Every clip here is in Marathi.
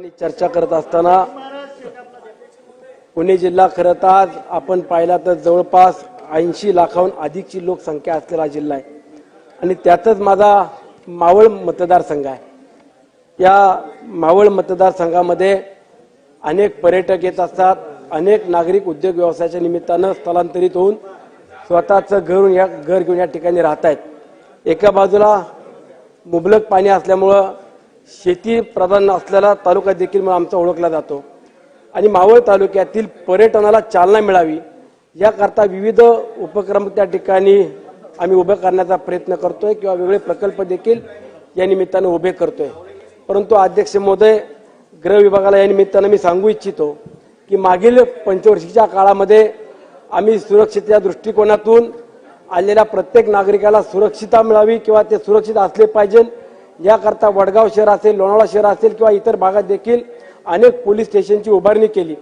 चर्चा करत असताना पुणे जिल्हा खरं तर आज आपण पाहिला तर जवळपास ऐंशी लाखाहून अधिकची लोकसंख्या असलेला जिल्हा आहे. आणि त्यातच माझा मावळ मतदारसंघ आहे. या मावळ मतदारसंघामध्ये अनेक पर्यटक येत असतात अनेक नागरिक उद्योग व्यवसायाच्या निमित्तानं स्थलांतरित होऊन स्वतःचं घर या घर घेऊन या ठिकाणी राहत आहेत एका बाजूला मुबलक पाणी असल्यामुळं शेती प्रधान असलेला तालुका देखील आमचा ओळखला जातो. आणि मावळ तालुक्यातील पर्यटनाला चालना मिळावी याकरता विविध उपक्रम त्या ठिकाणी आम्ही उभे करण्याचा प्रयत्न करतोय किंवा वेगळे प्रकल्प देखील या निमित्तानं उभे करतोय. परंतु अध्यक्ष महोदय गृह विभागाला या निमित्तानं मी सांगू इच्छितो की मागील पंचवर्षीच्या काळामध्ये आम्ही सुरक्षेच्या दृष्टिकोनातून आलेल्या प्रत्येक नागरिकाला सुरक्षिता मिळावी किंवा ते सुरक्षित असले पाहिजे याकरता वडगाव शहर असेल लोणावळा शहर असेल किंवा इतर भागात देखील अनेक पोलीस स्टेशनची उभारणी केली.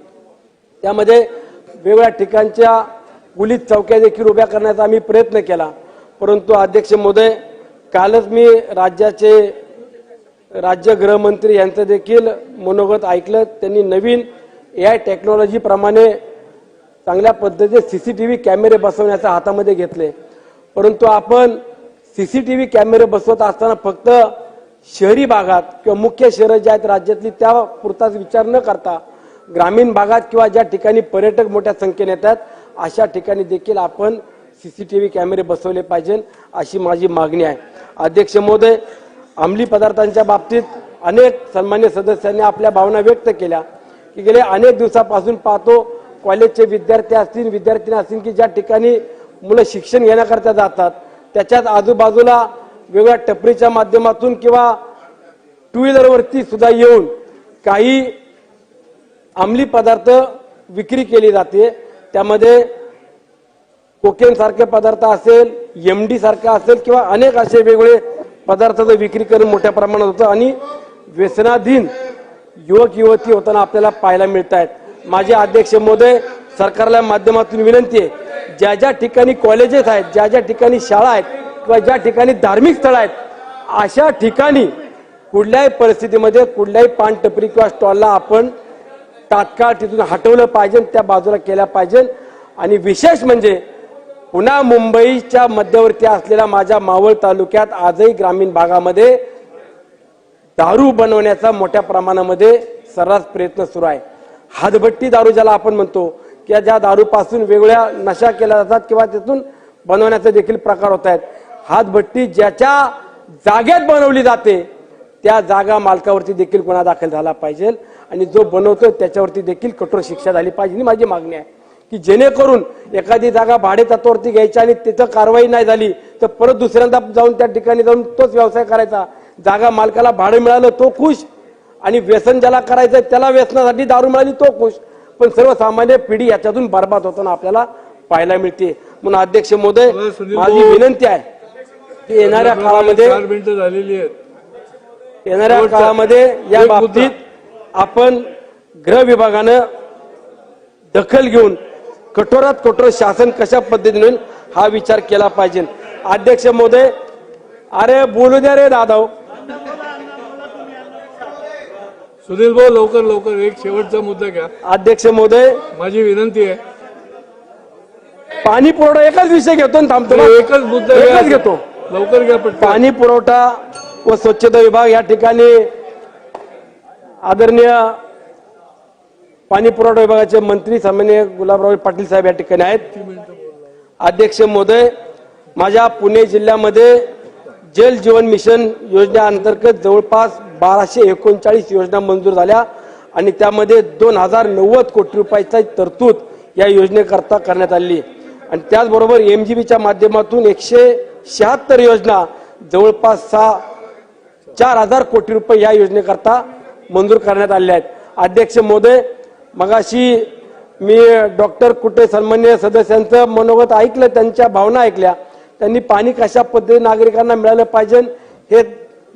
त्यामध्ये वेगवेगळ्या ठिकाणच्या पोलीस चौक्या देखील उभ्या करण्याचा आम्ही प्रयत्न केला. परंतु अध्यक्ष महोदय कालच मी राज्याचे राज्य गृहमंत्री यांचं देखील मनोगत ऐकलं. त्यांनी नवीन ए आय पद्धतीने सी चांगल्या पद्धतीचे व्ही कॅमेरे बसवण्याच्या हातामध्ये घेतले. परंतु आपण सी सी टी व्ही कॅमेरे बसवत असताना फक्त शहरी भागात किंवा मुख्य शहरं ज्या आहेत राज्यातली त्या पुरताच विचार न करता ग्रामीण भागात किंवा ज्या ठिकाणी पर्यटक मोठ्या संख्येने येतात अशा ठिकाणी देखील आपण सी सी टी व्ही कॅमेरे बसवले पाहिजे अशी माझी मागणी आहे. अध्यक्ष महोदय अंमली पदार्थांच्या बाबतीत अनेक सन्मान्य सदस्यांनी आपल्या भावना व्यक्त केल्या की गेले अनेक दिवसापासून पाहतो कॉलेजचे विद्यार्थी असतील विद्यार्थिनी असतील की ज्या ठिकाणी मुलं शिक्षण घेण्याकरता जातात त्याच्यात आजूबाजूला वेगळ्या टपरीच्या माध्यमातून किंवा टू व्हीलरवरती सुद्धा येऊन काही अंमली पदार्थ विक्री केली जाते. त्यामध्ये कोकेन सारखे पदार्थ असेल एमडी सारखा असेल किंवा अनेक असे वेगवेगळे पदार्थाचं विक्री करून मोठ्या प्रमाणात होतं आणि व्यसनाधीन युवक युवती होताना आपल्याला पाहायला मिळत आहेत माझे अध्यक्ष महोदय सरकारला माध्यमातून विनंती आहे ज्या ज्या ठिकाणी कॉलेजेस आहेत ज्या ज्या ठिकाणी शाळा आहेत किंवा ज्या ठिकाणी धार्मिक स्थळं आहेत अशा ठिकाणी कुठल्याही परिस्थितीमध्ये कुठल्याही पानटपरी किंवा स्टॉलला आपण तात्काळ तिथून हटवलं पाहिजे त्या बाजूला केल्या पाहिजे. आणि विशेष म्हणजे पुन्हा मुंबईच्या मध्यवर्ती असलेल्या माझ्या मावळ तालुक्यात आजही ग्रामीण भागामध्ये दारू बनवण्याचा मोठ्या प्रमाणामध्ये सर्रास प्रयत्न सुरू आहे. हातभट्टी दारू ज्याला आपण म्हणतो किंवा ज्या दारूपासून वेगवेगळ्या नशा केल्या जातात किंवा तिथून बनवण्याचे देखील प्रकार होत आहेत. हातभट्टी ज्याच्या जागेत बनवली जाते त्या जागा मालकावरती देखील गुन्हा दाखल झाला पाहिजे. आणि जो बनवतो त्याच्यावरती देखील कठोर शिक्षा झाली पाहिजे. ही माझी मागणी आहे. की जेणेकरून एखादी जागा भाडे तत्वावरती घ्यायची आणि तिथं कारवाई नाही झाली तर परत दुसऱ्यांदा जाऊन त्या ठिकाणी जाऊन तोच व्यवसाय करायचा. जागा मालकाला भाडं मिळालं तो खुश. आणि व्यसन ज्याला करायचंय त्याला व्यसनासाठी दारू मिळाली तो खुश. पण सर्वसामान्य पिढी याच्यातून बर्बाद होताना आपल्याला पाहायला मिळते. म्हणून अध्यक्ष महोदय सुनील माझी. विनंती आहे. की येणाऱ्या काळामध्ये चार मिनिटं झालेली आहेत. येणाऱ्या. काळामध्ये या. बाबतीत आपण गृह विभागानं दखल घेऊन कठोरात कठोर शासन कशा पद्धतीने होईल हा विचार केला पाहिजे. अध्यक्ष महोदय अरे बोलू द्या रे दादा सुनील भाऊ लवकर लवकर एक शेवटचा मुद्दा घ्या. अध्यक्ष महोदय. माझी विनंती आहे. पाणी पुरवठा एकच विषय घेतो थांबतो. एकच मुद्दा एकच घेतो. लवकर घ्या पाणी पुरवठा व स्वच्छता विभाग या ठिकाणी आदरणीय पाणी पुरवठा विभागाचे मंत्री सामान्य गुलाबराव पाटील साहेब या ठिकाणी आहेत. अध्यक्ष महोदय माझ्या पुणे जिल्ह्यामध्ये जल जीवन मिशन योजनेअंतर्गत जवळपास बाराशे एकोणचाळीस योजना मंजूर झाल्या आणि त्यामध्ये दोन हजार नव्वद कोटी रुपयाची तरतूद या योजनेकरता करण्यात आली. आणि त्याचबरोबर एमजीबीच्या माध्यमातून एकशे शहात्तर योजना जवळपास सहा चार हजार कोटी रुपये या योजनेकरता मंजूर करण्यात आले आहेत. अध्यक्ष महोदय मगाशी मी डॉक्टर कुटे सन्मान्य सदस्यांचं मनोगत ऐकलं त्यांच्या भावना ऐकल्या. त्यांनी पाणी कशा पद्धतीने नागरिकांना मिळालं पाहिजे हे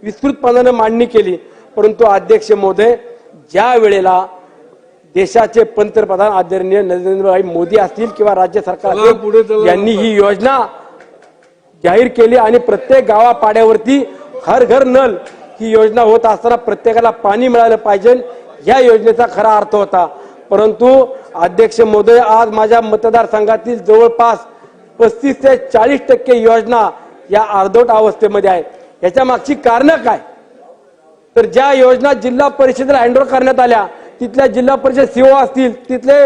विस्तृतपणाने मांडणी केली. परंतु अध्यक्ष महोदय ज्या वेळेला देशाचे पंतप्रधान आदरणीय नरेंद्रभाई मोदी असतील किंवा राज्य सरकार. यांनी ही योजना जाहीर केली आणि प्रत्येक गावापाड्यावरती हर घर नल ही योजना होत असताना प्रत्येकाला पाणी मिळालं पाहिजे. ह्या योजनेचा खरा अर्थ होता. परंतु अध्यक्ष महोदय आज माझ्या मतदारसंघातील जवळपास पस्तीस ते चाळीस टक्के योजना या अर्धवट अवस्थेमध्ये आहेत याच्या मागची कारणं काय? तर ज्या योजना जिल्हा परिषदेला हँडओव्हर करण्यात आल्या तिथल्या जिल्हा परिषद सीओ असतील तिथले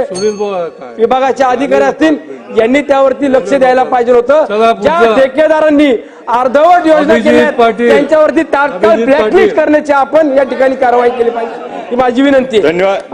विभागाचे अधिकारी असतील यांनी त्यावरती लक्ष द्यायला पाहिजे होतं ज्या. ठेकेदारांनी अर्धवट योजना केल्या पाटील. त्यांच्यावरती तात्काळ ब्लॅकलिस्ट. करण्याची आपण या ठिकाणी कारवाई केली पाहिजे ही माझी विनंती आहे धन्यवाद